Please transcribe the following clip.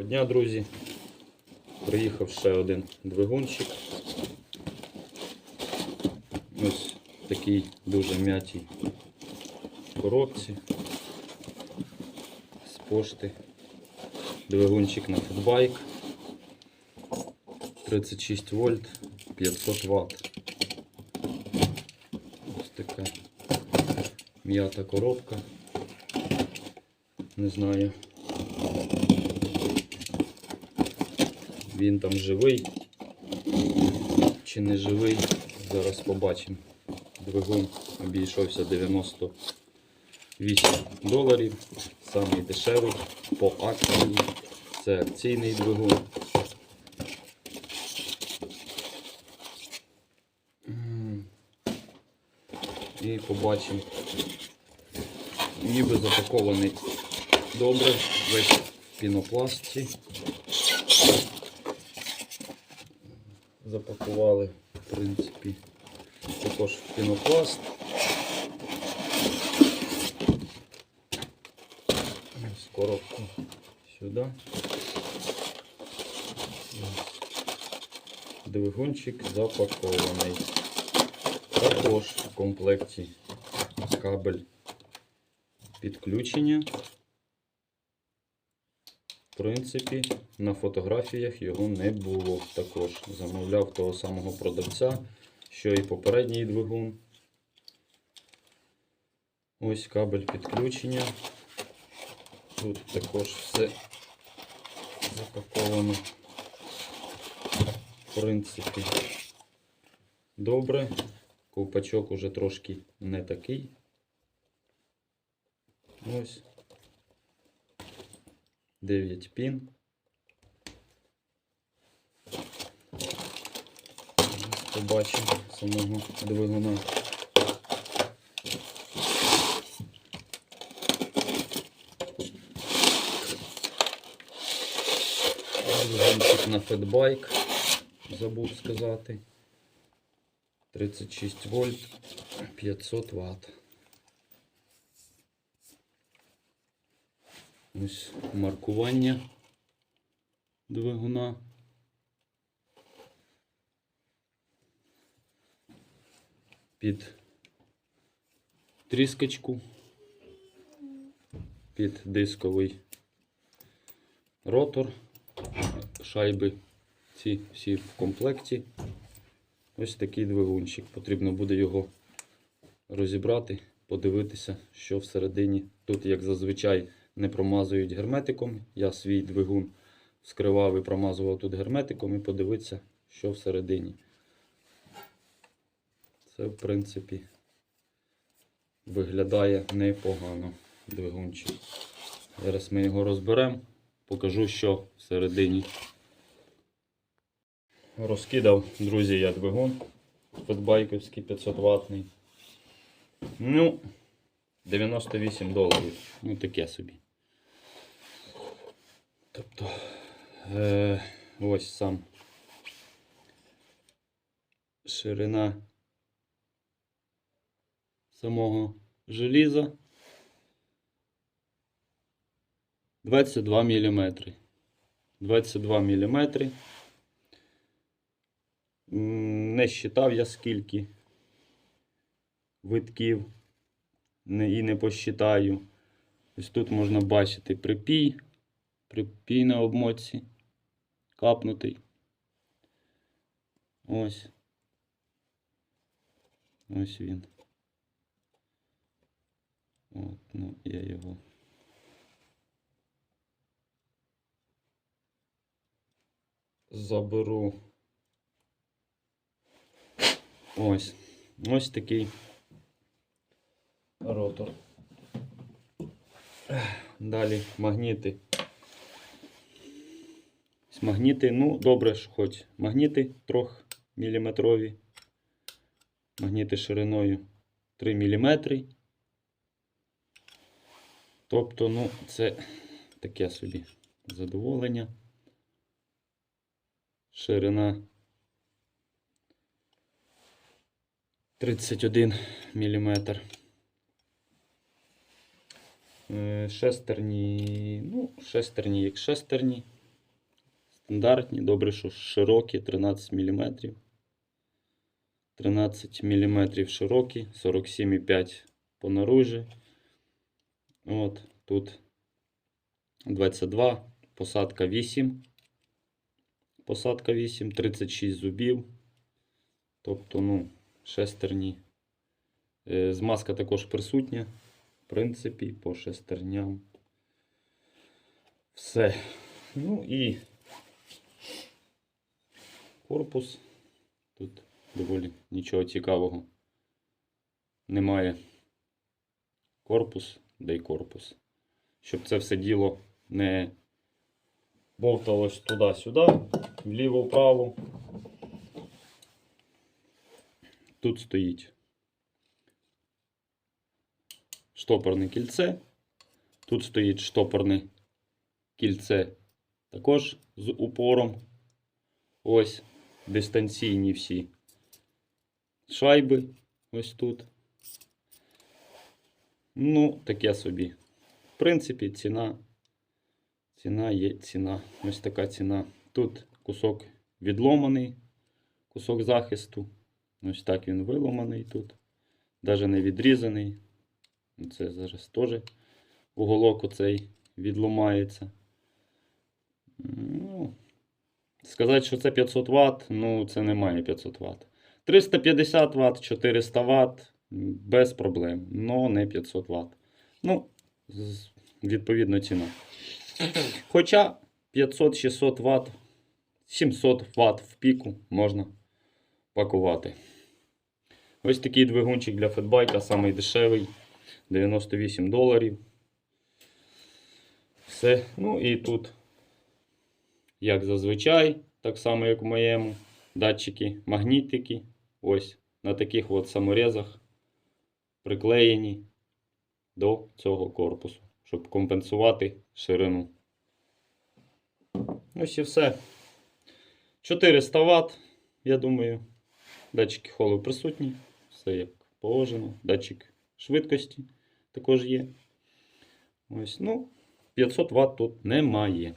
Доброго дня, друзі. Приїхав ще один двигунчик. Ось такий дуже м'ятій коробці з пошти. Двигунчик на футбайк. 36 вольт, 500 Вт. Ось така м'ята коробка. Не знаю. Він там живий чи не живий. Зараз побачимо. Двигун обійшовся 98 доларів. Самий дешевий по акції. Це акційний двигун. І побачимо. Ніби запакований добре, весь в. Запакували, в принципі, також пінопласт. Ось коробку сюди. Двигунчик запакований. Також в комплекті кабель підключення. Принципі, на фотографіях його не було також. Замовляв того самого продавця, що і попередній двигун. Ось кабель підключення. Тут також все запаковано. В принципі, добре. Ковпачок уже трошки не такий. Ось. 9 пін. Побачимо самого двигуна. Двигунчик на фетбайк, забув сказати. 36 вольт, 500 ватт. Ось маркування двигуна. Під тріскочку, під дисковий ротор, шайби ці всі в комплекті. Ось такий двигунчик. Потрібно буде його розібрати, подивитися, що всередині. Тут, як зазвичай, не промазують герметиком. Я свій двигун вскривав і промазував тут герметиком і подивитися, що всередині. Це, в принципі, виглядає непогано двигунчик. Зараз ми його розберемо, покажу, що всередині. Розкидав, друзі, я двигун фетбайковський 500 ватний. Ну, 98 доларів. Ну, таке собі. Тобто, е, ось сам ширина самого желіза 22 мм. 22 мм. Не считав я скільки витків і не посчитаю. Ось тут можна бачити припій, припій на обмотці, капнутий. Ось. Ось він. От, ну, я його. Заберу. Ось. Ось такий ротор. Далі магніти. Магніти, ну, добре, що хоч магніти трохи міліметрові. Магніти шириною 3 мм. Тобто, ну, це таке собі задоволення. Ширина 31 мм. Шестерні, ну, шестерні як шестерні. стандартні, добре, що широкі 13 мм. 13 мм широкі, 47,5 по наружі. От, тут 22, посадка 8. Посадка 8, 36 зубів. Тобто, ну, шестерні. Е, Змазка також присутня. Принципі, по шестерням. Все. Ну і корпус. Тут доволі нічого цікавого немає. Корпус, де й корпус. Щоб це все діло не бовталось туди-сюди, вліво-вправо. Тут стоїть штопорне кільце. Тут стоїть штопорне кільце також з упором. Ось дистанційні всі шайби. Ось тут. Ну, таке собі. В принципі, ціна. Ціна є ціна. Ось така ціна. Тут кусок відломаний, кусок захисту. Ось так він виломаний тут. Навіть не відрізаний. Це зараз теж уголок оцей відломається. Ну, сказати, що це 500 Вт, ну це немає 500 Вт. 350 Вт, 400 Вт без проблем, но не 500 Вт. Ну, відповідно ціна. Хоча 500-600 Вт, 700 Вт в піку можна пакувати. Ось такий двигунчик для фетбайка, самий 98 доларів. Все. Ну і тут, як зазвичай, так само, як в моєму, датчики, магнітики. Ось на таких от саморезах приклеєні до цього корпусу, щоб компенсувати ширину. Ось і все. 400 Вт, я думаю. Датчики холу присутні. Все як положено. Датчик швидкості також є. Ось, ну, 500 Вт тут немає.